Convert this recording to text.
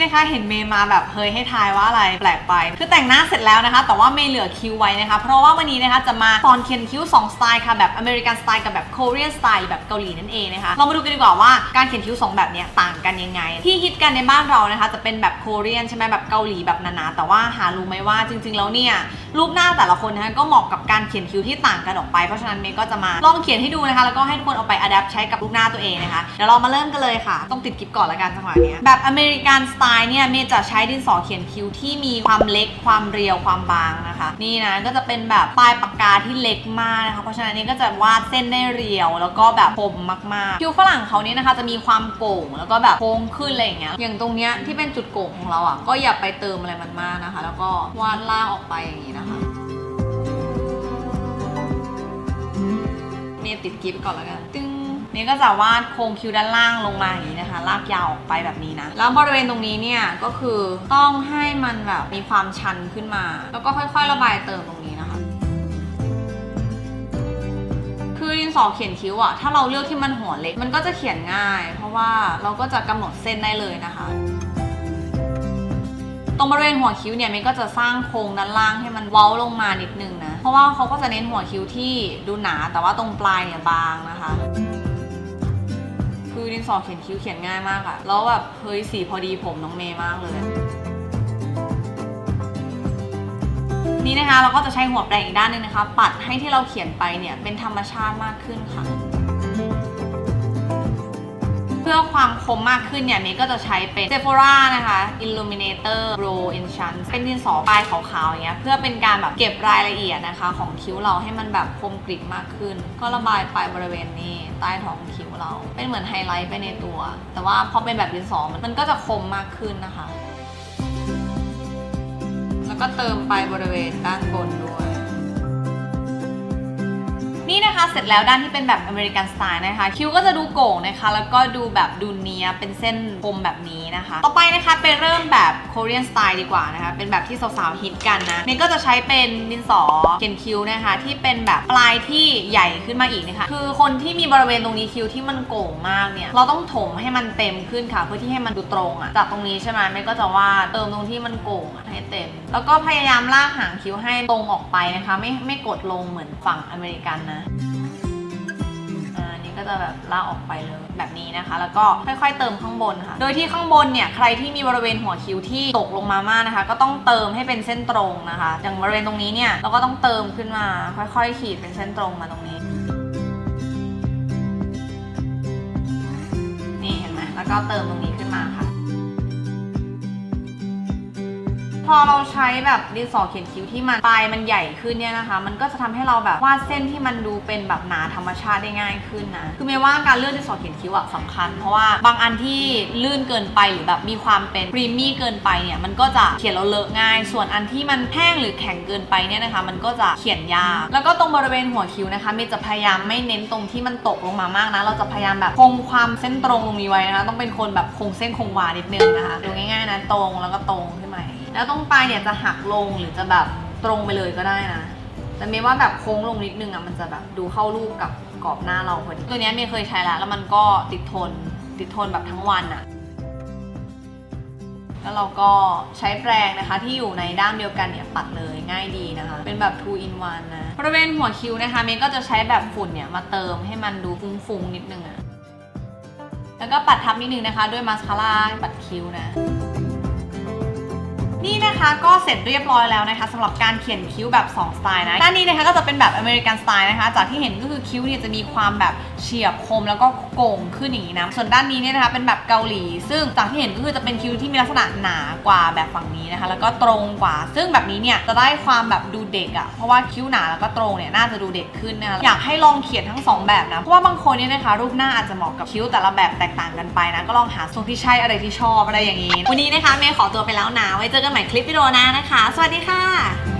นนี้นะคะเห็นเมย์มาแบบเฮ้ยให้ทายว่าอะไรแปลกไป คือแต่งหน้าเสร็จแล้วนะคะ แต่ว่าเมย์เหลือคิ้วไว้นะคะ เพราะว่าวันนี้นะคะจะมาสอนเขียนคิ้ว2สไตล์ค่ะแบบอเมริกันสไตล์กับแบบ Korean สไตล์แบบเกาหลีนั่นเองนะคะเรามาดูกันดีกว่าว่าการเขียนคิ้ว 2 แบบนี้ต่างกันยังไง ที่ฮิตกันในบ้านเรานะคะ จะเป็นแบบ Korean ใช่ไหมแบบเกาหลีแบบหนาๆแต่ว่าหารู้ไหมว่าจริง ๆ แล้วเนี่ยรูปหน้าแต่ละคนนะคะก็เหมาะกับการเขียนคิ้วที่ต่างกันออกไปเพราะฉะนั้นเมย์ก็จะมาลองเขียนให้ดูนะคะ แล้วก็ให้ทุกคนเอาไปอัดแอปใช้กับรูปหน้าตัวเองนะคะเดี๋ยวเรามาเริ่มกันเลยค่ะ ต้องติดกิฟก่อนละกันจังหวะนี้แบบอเมริกันสไตล์เนี่ยเมย์จะใช้ดินสอเขียนคิ้วที่มีความเล็กความเรียวความบางนะคะ นี่นะก็จะเป็นแบบปลายปากกาที่เล็กมากนะคะเพราะฉะนั้นนี่ก็จะวาดเส้นได้เรียว แล้วก็แบบคมมากๆคิ้วฝรั่งเขานี่นะคะ จะมีความโก่งแล้วก็แบบโค้งขึ้นอะไรอย่างเงี้ยอย่างตรงเนี้ยที่เป็นจุดโก่งของเราอะก็อย่าไปเติมอะไรมันมากนะคะ แล้วก็วาดล่างออกไปอย่างนี้นะคะเมย์ติดกิฟต์ก่อนแล้วกันตึ้ง เมย์ก็จะวาดโครงคิ้วด้านล่างลงมาอย่างนี้นะคะ ลากยาวออกไปแบบนี้นะ แล้วบริเวณตรงนี้เนี่ยก็คือต้องให้มันแบบมีความชันขึ้นมา แล้วก็ค่อยๆ ระบายเติมตรงนี้นะคะ คือดินสอเขียนคิ้วอะถ้าเราเลือกที่มันหัวเล็ก มันก็จะเขียนง่าย เพราะว่าเราก็จะกำหนดเส้นได้เลยนะคะตรงบริเวณหัวคิ้วเนี่ยเมย์ก็จะสร้างโครงด้านล่างให้มันเว้าลงมานิดนึงนะ เพราะว่าเขาก็จะเน้นหัวคิ้วที่ดูหนาแต่ว่าตรงปลายเนี่ยบางนะคะ คือดินสอเขียนคิ้วเขียนง่ายมากอะแล้วแบบเฮ้ยสีพอดีผมน้องเมย์มากเลย นี่นะคะเราก็จะใช้หัวแปรงอีกด้านหนึงนะคะ ปัดให้ที่เราเขียนไปเนี่ยเป็นธรรมชาติมากขึ้นค่ะ พื่อความคมมากขึ้นเนี่ยเมย์ก็จะใช้เป็น Sephora นะคะ Illuminator Brow Enchant เป็นดินสอปลายขาวๆอย่างเงี้ยเพื่อเป็นการแบบเก็บรายละเอียดนะคะ ของคิ้วเราให้มันแบบคมกริบมากขึ้น ก็ระบายไปบริเวณนี้ใต้ท้องคิ้วเรา เป็นเหมือนไฮไลท์ไปในตัว แต่ว่าพอเป็นแบบดินสอมันมันก็จะคมมากขึ้นนะคะ แล้วก็เติมไปบริเวณด้านบนด้วย นี่นะคะเสร็จแล้วด้านที่เป็นแบบอเมริกันสไตล์นะคะ คิ้วก็จะดูโก่งนะคะ แล้วก็ดูแบบดูเนียเป็นเส้นคมแบบนี้นะคะ ต่อไปนะคะไปเริ่มแบบ Korean สไตล์ดีกว่านะคะ เป็นแบบที่สาวๆฮิตกันนะเมย์ก็จะใช้เป็นดินสอเขียนคิ้วนะคะ ที่เป็นแบบปลายที่ใหญ่ขึ้นมาอีกนะคะ คือคนที่มีบริเวณตรงนี้คิ้วที่มันโก่งมากเนี่ย เราต้องถมให้มันเต็มขึ้นค่ะ เพื่อที่ให้มันดูตรงอะจากตรงนี้ใช่ไหมเมย์ก็จะวาดเติมตรงที่มันโก่งให้เต็ม แล้วก็พยายามลากหางคิ้วให้ตรงออกไปนะคะ ไม่ไม่กดลงเหมือนฝั่งอเมริกันนะอันนี้ก็จะแบบลากออกไปเลยแบบนี้นะคะ แล้วก็ค่อยๆเติมข้างบนค่ะ โดยที่ข้างบนเนี่ยใครที่มีบริเวณหัวคิ้วที่ตกลงมามากนะคะ ก็ต้องเติมให้เป็นเส้นตรงนะคะอย่างบริเวณตรงนี้เนี่ยเราก็ต้องเติมขึ้นมา ค่อยๆ ขีดเป็นเส้นตรงมาตรงนี้นี่เห็นไหมแล้วก็เติมตรงนี้ อเราใช้แบบดินสอเขียนคิ้วที่มันปลายมันใหญ่ขึ้นเนี่ยนะคะ มันก็จะทำให้เราแบบวาดเส้นที่มันดูเป็นแบบหนาธรรมชาติได้ง่ายขึ้นนะคือไม่ว่าการเลือกดินสอเขียนคิ้วอะสำคัญ เพราะว่าบางอันที่ลื่นเกินไปหรือแบบมีความเป็นพรีมี่เกินไปเนี่ยมันก็จะเขียนแล้วเลอะง่าย ส่วนอันที่มันแห้งหรือแข็งเกินไปเนี่ยนะคะ มันก็จะเขียนยาก แล้วก็ตรงบริเวณหัวคิ้วนะคะเมย์จะพยายามไม่เน้นตรงที่มันตกลงมามากนะ เราจะพยายามแบบคงความเส้นตรงตรงนี้ไว้นะคะ ต้องเป็นคนแบบคงเส้นคงวานิดนึงนะคะ ดูง่ายๆนะตรงแล้วก็ตรงขึ้นมา แล้วตรงปลายเนี่ยจะหักลงหรือจะแบบตรงไปเลยก็ได้นะ แต่เมย์ว่าแบบโค้งลงนิดนึงอะมันจะแบบดูเข้ารูปกับกรอบหน้าเราพอดีตัวเนี้ยเมย์เคยใช้แล้วแล้วมันก็ติดทนติดทนแบบทั้งวันอะ แล้วเราก็ใช้แปรงนะคะ ที่อยู่ในด้ามเดียวกันเนี่ยปัดเลยง่ายดีนะคะ เป็นแบบ two in one นะบริเวณหัวคิ้วนะคะเมย์ก็จะใช้แบบฝุ่นเนี่ยมาเติมให้มันดูฟุ้งๆนิดนึงอะแล้วก็ปัดทับนิดนึงนะคะ ด้วยมาสคาร่าปัดคิ้วนะ นะคะก็เสร็จเรียบร้อยแล้วนะคะสำหรับการเขียนคิ้วแบบ 2 สไตล์นะด้านนี้นะคะก็จะเป็นแบบอเมริกันสไตล์นะคะ จากที่เห็นก็คือคิ้วเนี่ยจะมีความแบบเฉียบคมแล้วก็โก่งขึ้นอย่างนี้นะ ส่วนด้านนี้เนี่ยนะคะเป็นแบบเกาหลี ซึ่งจากที่เห็นก็คือจะเป็นคิ้วที่มีลักษณะหนากว่าแบบฝั่งนี้นะคะ แล้วก็ตรงกว่า ซึ่งแบบนี้เนี่ยจะได้ความแบบดูเด็กอะ่ะ เพราะว่าคิ้วหนาแล้วก็ตรงเนี่ยน่าจะดูเด็กขึ้นนะคะ อยากให้ลองเขียนทั้งสองแบบนะ เพราะว่าบางคนเนี่ยนะคะรูปหน้าอาจจะเหมาะกับคิ้วแต่ละแบบแตกต่างกันไปนะ ก็ลองหาทรงที่ใช่อะไรที่ชอบอะไรอย่างนี้ วันนี้นะคะเมย์ขอตัวไปแล้วนะ ไว้เจอกันใหม่คลิปวิดีโอหน้านะคะ สวัสดีค่ะ